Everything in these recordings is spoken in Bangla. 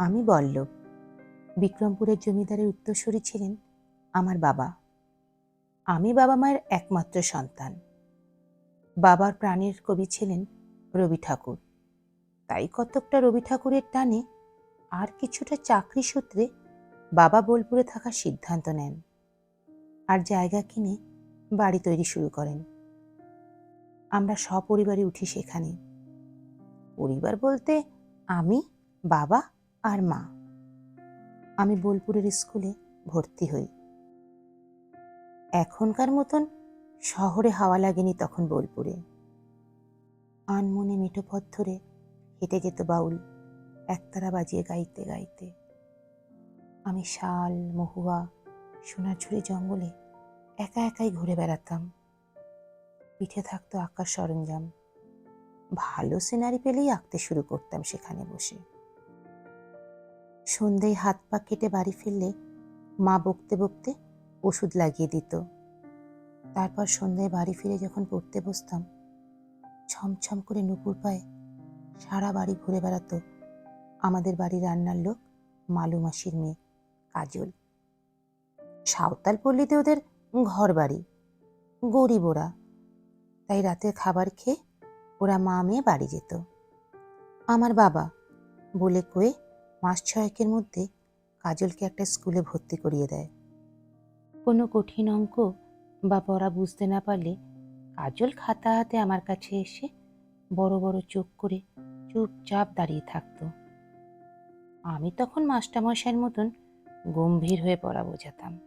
আমি বল্লভ বিক্রমপুরের জমিদারের উত্তরসূরি ছিলেন আমার বাবা। আমি বাবা মায়ের একমাত্র সন্তান। বাবার প্রাণের কবি ছিলেন রবি ঠাকুর। তাই কতকটা রবি ঠাকুরের টানে আর কিছুটা চাকরি সূত্রে বাবা বোলপুরে থাকার সিদ্ধান্ত নেন আর জায়গা কিনে বাড়ি তৈরি শুরু করেন। আমরা সপরিবারে উঠি সেখানে। পরিবার বলতে আমি, বাবা আর মা, আমি বোলপুরের স্কুলে ভর্তি হই। এখনকার মতন শহরে হাওয়া লাগেনি তখন বোলপুরে। আনমনে মিঠো পথ ধরে হেঁটে যেত বাউল একতারা বাজিয়ে গাইতে গাইতে। আমি শাল, মহুয়া সোনাঝুরি জঙ্গলে একা একাই ঘুরে বেড়াতাম। পিঠে থাকতো আঁকার সরঞ্জাম। ভালো সিনারি পেলেই আঁকতে শুরু করতাম সেখানে বসে। সন্ধ্যায় হাত পা কেটে বাড়ি ফিরলে মা বকতে বকতে ওষুধ লাগিয়ে দিত। তারপর সন্ধ্যায় বাড়ি ফিরে যখন পড়তে বসতাম, ছমছম করে নুপুর পায়ে সারা বাড়ি ঘুরে বেড়াতো আমাদের বাড়ির রান্নার লোক মালু মাসির মেয়ে, কাজল। সাঁওতাল পল্লীতে ওদের ঘর বাড়ি, গরিব ওরা। তাই রাতের খাবার খেয়ে ওরা মা মেয়ে বাড়ি যেত। আমার বাবা বলে কয়ে মাস ছয়েকের মধ্যে কাজলকে একটা স্কুলে ভর্তি করিয়ে দেয়। কোনো কঠিন অঙ্ক বা পড়া বুঝতে না পারলে কাজল খাতা হাতে আমার কাছে এসে বড় বড় চোখ করে চুপচাপ দাঁড়িয়ে থাকতো। আমি তখন মাস্টারমশাইয়ের মতন গম্ভীর হয়ে পড়া বোঝাতাম।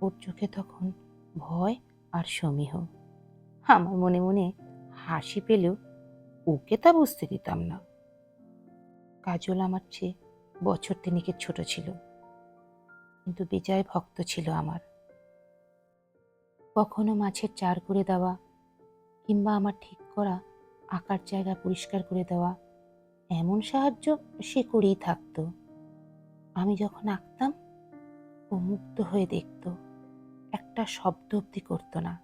ওর চোখে তখন ভয় আর সমীহ। আমার মনে মনে হাসি পেলেও ওকে তা বুঝতে দিতাম না। কাজল আমার চেয়ে বছর তিনেকের ছোট ছিল। কিন্তু বিজয় ভক্ত ছিল আমার। কখনো মাছের চার করে দেওয়া কিংবা আমার ঠিক করা আঁকার জায়গা পরিষ্কার করে দেওয়া এমন সাহায্য সে করেই থাকতো। আমি যখন আঁকতাম, ও মুগ্ধ হয়ে দেখত, একটা শব্দ অব্দি করতো না।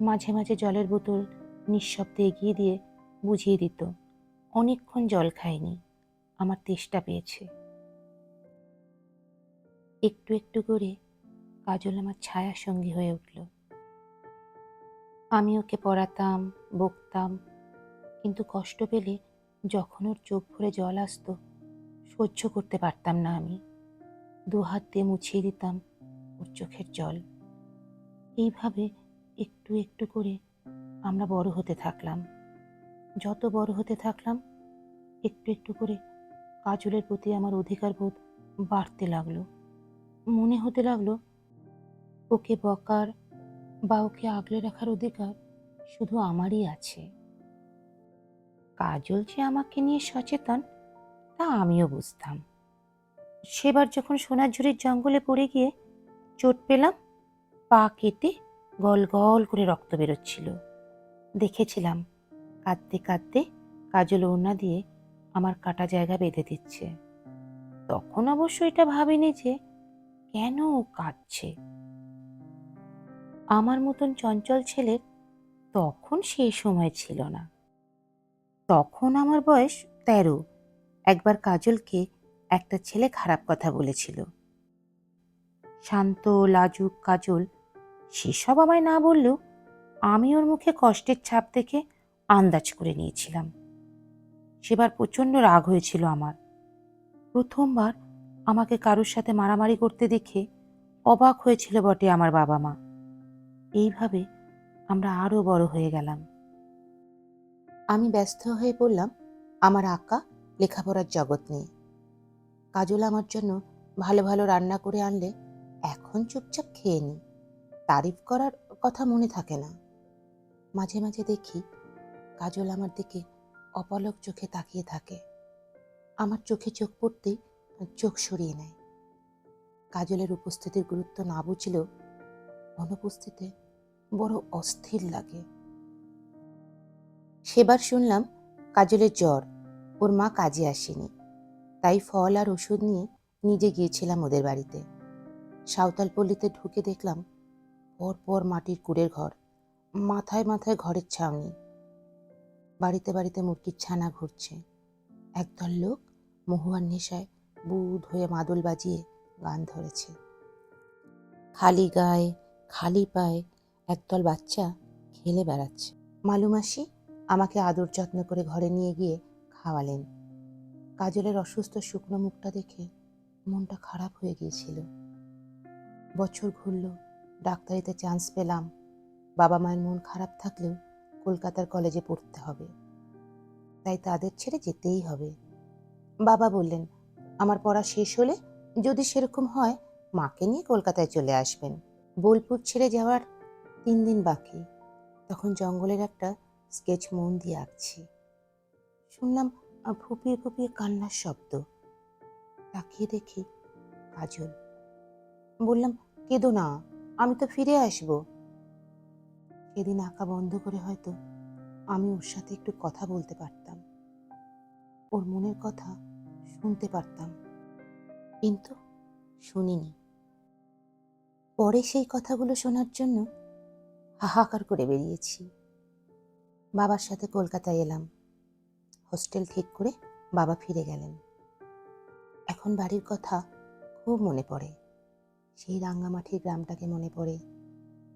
মাঝে মাঝে জলের বোতল নিঃশব্দে এগিয়ে দিয়ে বুঝিয়ে দিত, অনেকক্ষণ জল খায়নি। আমার তেষ্টা পেয়েছে। একটু একটু করে কাজল আমার ছায়া সঙ্গী হয়ে উঠল। আমি ওকে পড়াতাম, বকতাম, কিন্তু কষ্ট পেলে যখন ওর চোখ ভরে জল আসতো, সহ্য করতে পারতাম না আমি। দু হাত দিয়ে মুছিয়ে দিতাম ওর চোখের জল। এইভাবে একটু একটু করে আমরা বড় হতে থাকলাম। যত বড় হতে থাকলাম, একটু একটু করে কাজলের প্রতি আমার অধিকার বোধ বাড়তে লাগল। মনে হতে লাগল, ওকে বকার বা ওকে আগলে রাখার অধিকার শুধু আমারই আছে। কাজল যে আমাকে নিয়ে সচেতন, তা আমিও বুঝতাম। সেবার যখন সোনাঝুরির জঙ্গলে পড়ে গিয়ে চোট পেলাম, পা কেটে গল গল করে রক্ত বেরোচ্ছিল। দেখেছিলাম, কাঁদতে কাঁদতে কাজল ওড়না দিয়ে আমার কাটা জায়গা বেঁধে দিচ্ছে। তখন অবশ্য এটা ভাবিনি যে কেন কাঁদছে। আমার মতন চঞ্চল ছেলের তখন সেই সময় ছিল না। তখন আমার বয়স তেরো। একবার কাজলকে একটা ছেলে খারাপ কথা বলেছিল। শান্ত, লাজুক কাজল সেসব আমায় না বললেও আমি ওর মুখে কষ্টের ছাপ দেখে আন্দাজ করে নিয়েছিলাম। সেবার প্রচণ্ড রাগ হয়েছিল আমার। প্রথমবার আমাকে কারোর সাথে মারামারি করতে দেখে অবাক হয়েছিল বটে আমার বাবা মা। এইভাবে আমরা আরও বড় হয়ে গেলাম। আমি ব্যস্ত হয়ে পড়লাম আমার আঁকা লেখাপড়ার জগৎ নিয়ে। কাজল আমার জন্য ভালো ভালো রান্না করে আনলে এখন চুপচাপ খেয়ে নিই তারিফ করার কথা মনে থাকে না। মাঝে মাঝে দেখি কাজল আমার দিকে অপলক চোখে তাকিয়ে থাকে। আমার চোখে চোখ পড়তেই চোখ সরিয়ে নেয়। কাজলের উপস্থিতির গুরুত্ব না বুঝলেও অনুপস্থিতে বড় অস্থির লাগে। সেবার শুনলাম কাজলের জ্বর, ওর মা কাজে আসেনি। তাই ফল আর ওষুধ নিয়ে নিজে গিয়েছিলাম ওদের বাড়িতে। সাঁওতাল পল্লীতে ঢুকে দেখলাম পর পর মাটির কুড়ের ঘর, মাথায় মাথায় ঘরের ছাউনি। বাড়িতে বাড়িতে মুরগির ছানা ঘুরছে। একদল লোক মহুয়ার নেশায় বুধ হয়ে মাদল বাজিয়ে গান ধরেছে। খালি গায়ে, খালি পায়ে একদল বাচ্চা খেলে বেড়াচ্ছে। মালুমাসি আমাকে আদর যত্ন করে ঘরে নিয়ে গিয়ে খাওয়ালেন। কাজলের অসুস্থ শুকনো মুখটা দেখে মনটা খারাপ হয়ে গিয়েছিল। বছর ঘুরল, ডাক্তারিতে চান্স পেলাম। বাবা মায়ের মন খারাপ থাকলেও কলকাতার কলেজে পড়তে হবে। তাই তাদের ছেড়ে যেতেই হবে। বাবা বললেন, আমার পড়া শেষ হলে যদি সেরকম হয়, মাকে নিয়ে কলকাতায় চলে আসবেন। বোলপুর ছেড়ে যাওয়ার তিন দিন বাকি। তখন জঙ্গলের একটা স্কেচ মন দিয়ে আঁকছি। শুনলাম ফুপিয়ে ফুপিয়ে কান্নার শব্দ। তাকিয়ে দেখি কাজল। বললাম, কেঁদো না, আমি তো ফিরে আসব। সেদিন আঁকা বন্ধ করে হয়তো আমি ওর সাথে একটু কথা বলতে পারতাম। ওর মনের কথা শুনতে পারতাম। কিন্তু শুনিনি। পরে সেই কথাগুলো শোনার জন্য হাহাকার করে বেরিয়েছি। বাবার সাথে কলকাতায় এলাম। হোস্টেল ঠিক করে বাবা ফিরে গেলেন। এখন বাড়ির কথা খুব মনে পড়ে। সেই রাঙ্গামাটির গ্রামটাকে মনে পড়ে।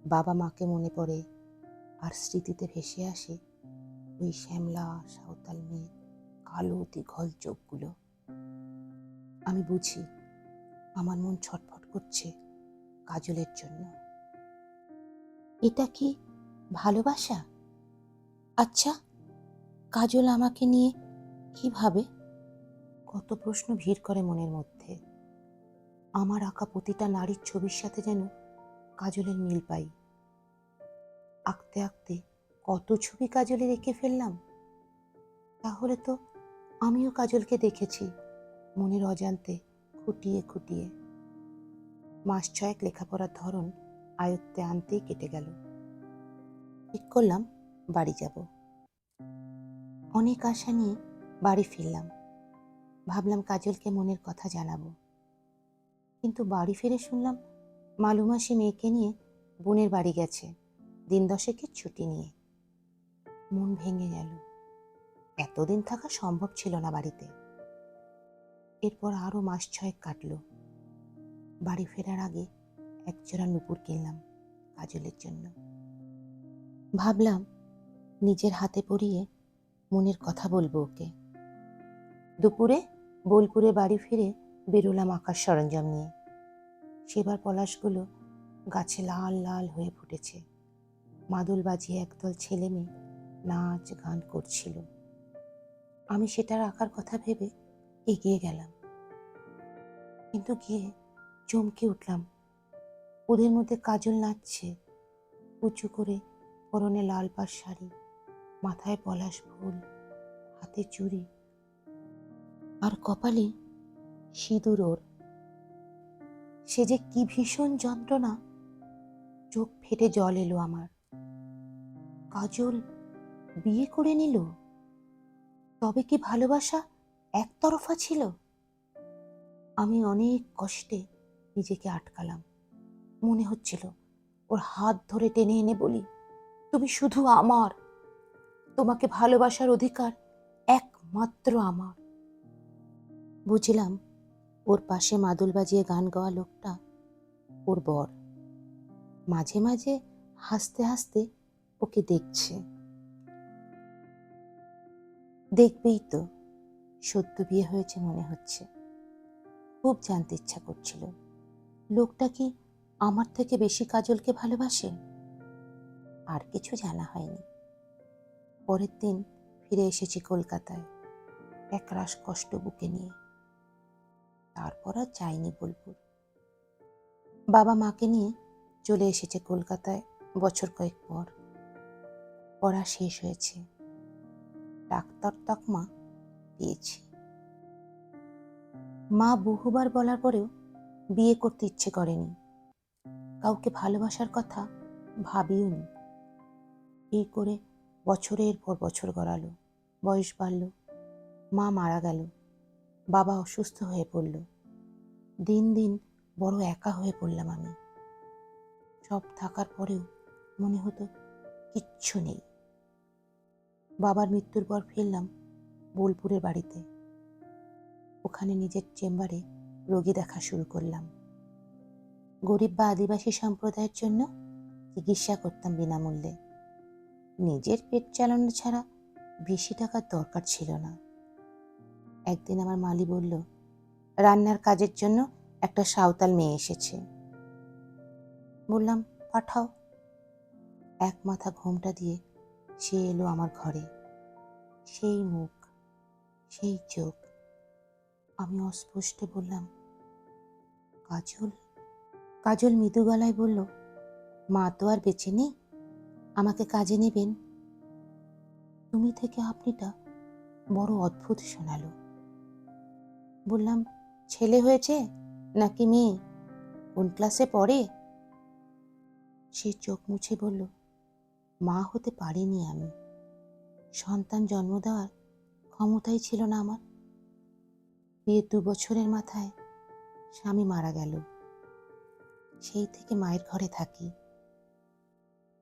বাবা মাকে মনে পড়ে। আর স্মৃতিতে ভেসে আসে ওই শ্যামলা, সাঁওতাল মেয়ে, কালো দীঘল চোখগুলো। আমি বুঝি আমার মন ছটফট করছে কাজলের জন্য। এটা কি ভালোবাসা? আচ্ছা কাজল আমাকে নিয়ে কি ভাবে কত প্রশ্ন ভিড় করে মনের মধ্যে। আমার আঁকা প্রতিটা নারীর ছবির সাথে যেন কাজলের মিল পাই। আঁকতে আঁকতে কত ছবি কাজলে রেখে ফেললাম? তাহলে তো আমিও কাজলকে দেখেছি মনের অজান্তে খুঁটিয়ে খুঁটিয়ে। মাস ছয়েক লেখাপড়ার ধরন আয়ত্তে আনতেই কেটে গেল। ঠিক করলাম, বাড়ি যাব। অনেক আশা নিয়ে বাড়ি ফিরলাম। ভাবলাম কাজলকে মনের কথা জানাব। কিন্তু বাড়ি ফিরে শুনলাম মালুমাসি মেয়েকে নিয়ে বোনের বাড়ি গেছে। দিন দশেকের ছুটি নিয়ে। মন ভেঙে গেল। এতদিন থাকা সম্ভব ছিল না বাড়িতে। এরপর আরও মাস ছয়েক কাটলো। বাড়ি ফেরার আগে একজোড়া নুপুর কিনলাম কাজলের জন্য। ভাবলাম, নিজের হাতে পরিয়ে মনের কথা বলব ওকে। দুপুরে বোলপুরে বাড়ি ফিরে বেরোলাম আকাশ সরঞ্জাম নিয়ে। সেবার পলাশগুলো গাছে লাল লাল হয়ে ফুটেছে। মাদুল বাজিয়ে একদল ছেলে মেয়ে নাচ, গান করছিল। আমি সেটার আঁকার কথা ভেবে এগিয়ে গেলাম। কিন্তু গিয়ে চমকে উঠলাম। ওদের মধ্যে কাজল নাচছে। উঁচু করে পরনে লাল পাড় শাড়ি, মাথায় পলাশ ফুল, হাতে চুড়ি। আর কপালে সিঁদুর ওর। সে যে কি ভীষণ যন্ত্রণা, চোখ ফেটে জল এলো আমার। কাজল বিয়ে করে নিল? তবে কি ভালোবাসা একতরফা ছিল? আমি অনেক কষ্টে নিজেকে আটকালাম। মনে হচ্ছিল, ওর হাত ধরে টেনে এনে বলি, তুমি শুধু আমার। তোমাকে ভালোবাসার অধিকার একমাত্র আমার। বুঝলাম, ওর পাশে মাদুল বাজিয়ে গান গাওয়া লোকটা ওর বর। মাঝে মাঝে হাসতে হাসতে ওকে দেখছে। দেখবেই তো সদ্য বিয়ে হয়েছে মনে হচ্ছে। খুব জানতে ইচ্ছা করছিল। লোকটা কি আমার থেকে বেশি কাজলকে ভালোবাসে? আর কিছু জানা হয়নি। পরের দিন ফিরে এসেছি কলকাতায় এক রাস কষ্ট বুকে নিয়ে। তারপর আর যাইনি বোলপুর। বাবা মাকে নিয়ে চলে এসেছে কলকাতায় বছর কয়েক পর। পড়া শেষ হয়েছে। ডাক্তার তকমা পেয়েছি। মা বহুবার বলার পরেও বিয়ে করতে ইচ্ছে করেনি। কাউকে ভালোবাসার কথা ভাবিও নি এই করে বছরের পর বছর গড়ালো, বয়স বাড়ল, মা মারা গেল, বাবা অসুস্থ হয়ে পড়ল। দিন দিন বড় একা হয়ে পড়লাম আমি। সব থাকার পরেও মনে হতো কিচ্ছু নেই। বাবার মৃত্যুর পর ফিরলাম বোলপুরের বাড়িতে। ওখানে নিজের চেম্বারে রোগী দেখা শুরু করলাম। গরিব বা আদিবাসী সম্প্রদায়ের জন্য চিকিৎসা করতাম বিনামূল্যে। নিজের পেট চালানো ছাড়া বেশি টাকার দরকার ছিল না। একদিন আমার মালি বলল, রান্নার কাজের জন্য একটা সাঁওতাল মেয়ে এসেছে। বললাম, পাঠাও। এক মাথা ঘোমটা দিয়ে সে এলো আমার ঘরে। সেই মুখ, সেই চোখ। আমি অস্পষ্ট বললাম, কাজল কাজল মৃদু গলায় বলল, মা তো আর বেঁচে নেই, আমাকে কাজে নেবেন। তুমি থেকে আপনিটা বড় অদ্ভুত শোনালো। বললাম, ছেলে হয়েছে নাকি মেয়ে? কোন ক্লাসে পড়ে? সে চোখ মুছে বলল মা হতে পারিনি আমি। সন্তান জন্ম দেওয়ার ক্ষমতাই ছিল না আমার। বিয়ের দু বছরের মাথায় স্বামী মারা গেল। সেই থেকে মায়ের ঘরে থাকি।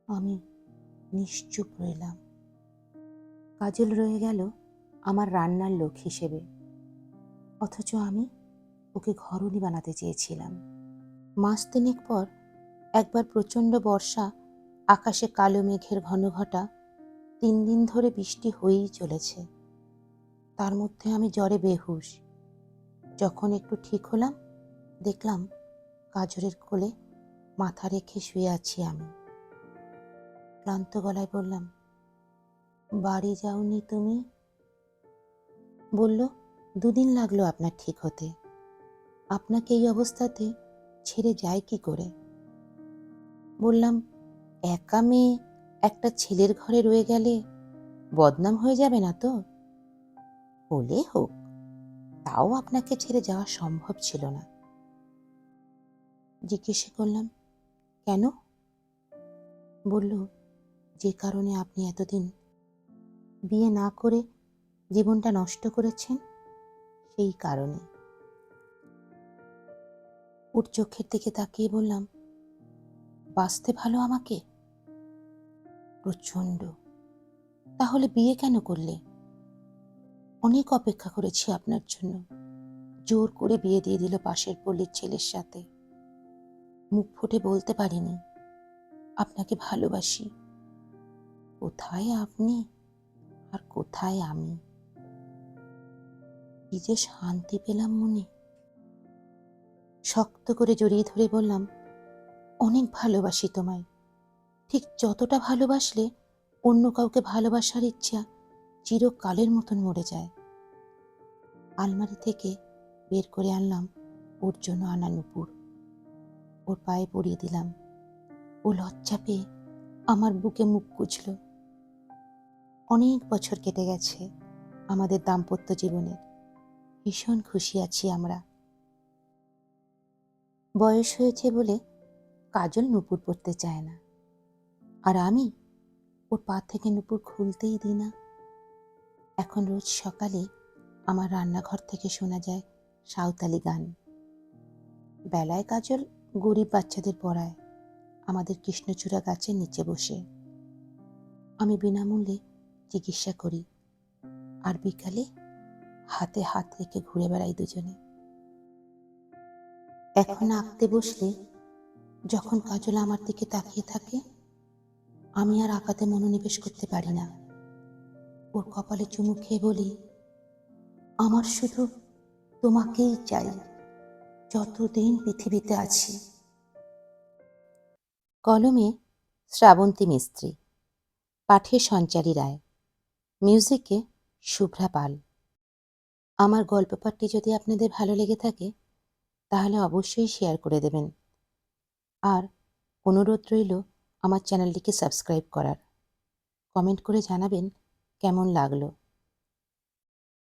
আমি নিশ্চুপ রইলাম। কাজল রয়ে গেল আমার রান্নার লোক হিসেবে। অথচ আমি ওকে ঘরণী বানাতে চেয়েছিলাম। মাস তিনেক পর একবার প্রচণ্ড বর্ষা আকাশে কালো মেঘের ঘন ঘটা তিন দিন ধরে বৃষ্টি হয়েই চলেছে। তার মধ্যে আমি জ্বরে বেহুশ। যখন একটু ঠিক হলাম, দেখলাম কাজরের কোলে মাথা রেখে শুয়ে আছি আমি। ক্লান্ত গলায় বললাম, বাড়ি যাওনি তুমি? বলল, দুদিন লাগল আপনার ঠিক হতে। আপনাকে এই অবস্থাতে ছেড়ে যায় কি করে? বললাম একা মেয়ে একটা ছেলের ঘরে রয়ে গেলে বদনাম হয়ে যাবে না তো? হলে হোক, তাও আপনাকে ছেড়ে যাওয়া সম্ভব ছিল না। জিজ্ঞেস করলাম, কেন? বলল, যে কারণে আপনি এতদিন বিয়ে না করে জীবনটা নষ্ট করেছেন, সেই কারণে। ওর চোখের দিকে তাকিয়ে বললাম, বাঁচতে ভালো আমাকে? প্রচণ্ড। তাহলে বিয়ে কেন করলে? অনেক অপেক্ষা করেছি আপনার জন্য। জোর করে বিয়ে দিয়ে দিল পাশের পল্লীর ছেলের সাথে। মুখ ফুটে বলতে পারিনি, আপনাকে ভালোবাসি। কোথায় আপনি? আর কোথায় আমি? কি যে শান্তি পেলাম মনে। শক্ত করে জড়িয়ে ধরে বললাম, অনেক ভালোবাসি তোমায়। ঠিক যতটা ভালোবাসলে অন্য কাউকে ভালোবাসার ইচ্ছা চিরকালের মতন মরে যায়। আলমারি থেকে বের করে আনলাম ওর জন্য আনা নুপুর। ওর পায়ে পরিয়ে দিলাম। ও লজ্জা পেয়ে আমার বুকে মুখ কুচল অনেক বছর কেটে গেছে আমাদের দাম্পত্য জীবনের ভীষণ খুশি আছি আমরা। বয়স হয়েছে বলে কাজল নুপুর পরতে চায় না। আর আমি ওর পা থেকে নুপুর খুলতেই দিই না। এখন রোজ সকালে আমার রান্নাঘর থেকে শোনা যায় সাঁওতালি গান। বেলায় কাজল গরিব বাচ্চাদের পড়ায় আমাদের কৃষ্ণচূড়া গাছের নিচে বসে। আমি বিনামূল্যে চিকিৎসা করি আর বিকালে হাতে হাত রেখে ঘুরে বেড়াই দুজনে। এখন আঁকতে বসলে যখন কাজল আমার দিকে তাকিয়ে থাকে আমি আর আঁকাতে মনোনিবেশ করতে পারি না। ওর কপালে চুমু খেয়ে বলি, আমার শুধু তোমাকেই চাই, যতদিন পৃথিবীতে আছি। কলমে শ্রাবন্তী মিস্ত্রি, পাঠে সঞ্চারী রায়, মিউজিকে শুভ্রা পাল। আমার গল্প পাঠটি যদি আপনাদের ভালো লেগে থাকে, তাহলে অবশ্যই শেয়ার করে দেবেন। আর অনুরোধ রইল আমার চ্যানেলটিকে সাবস্ক্রাইব করার। কমেন্ট করে জানাবেন কেমন লাগল।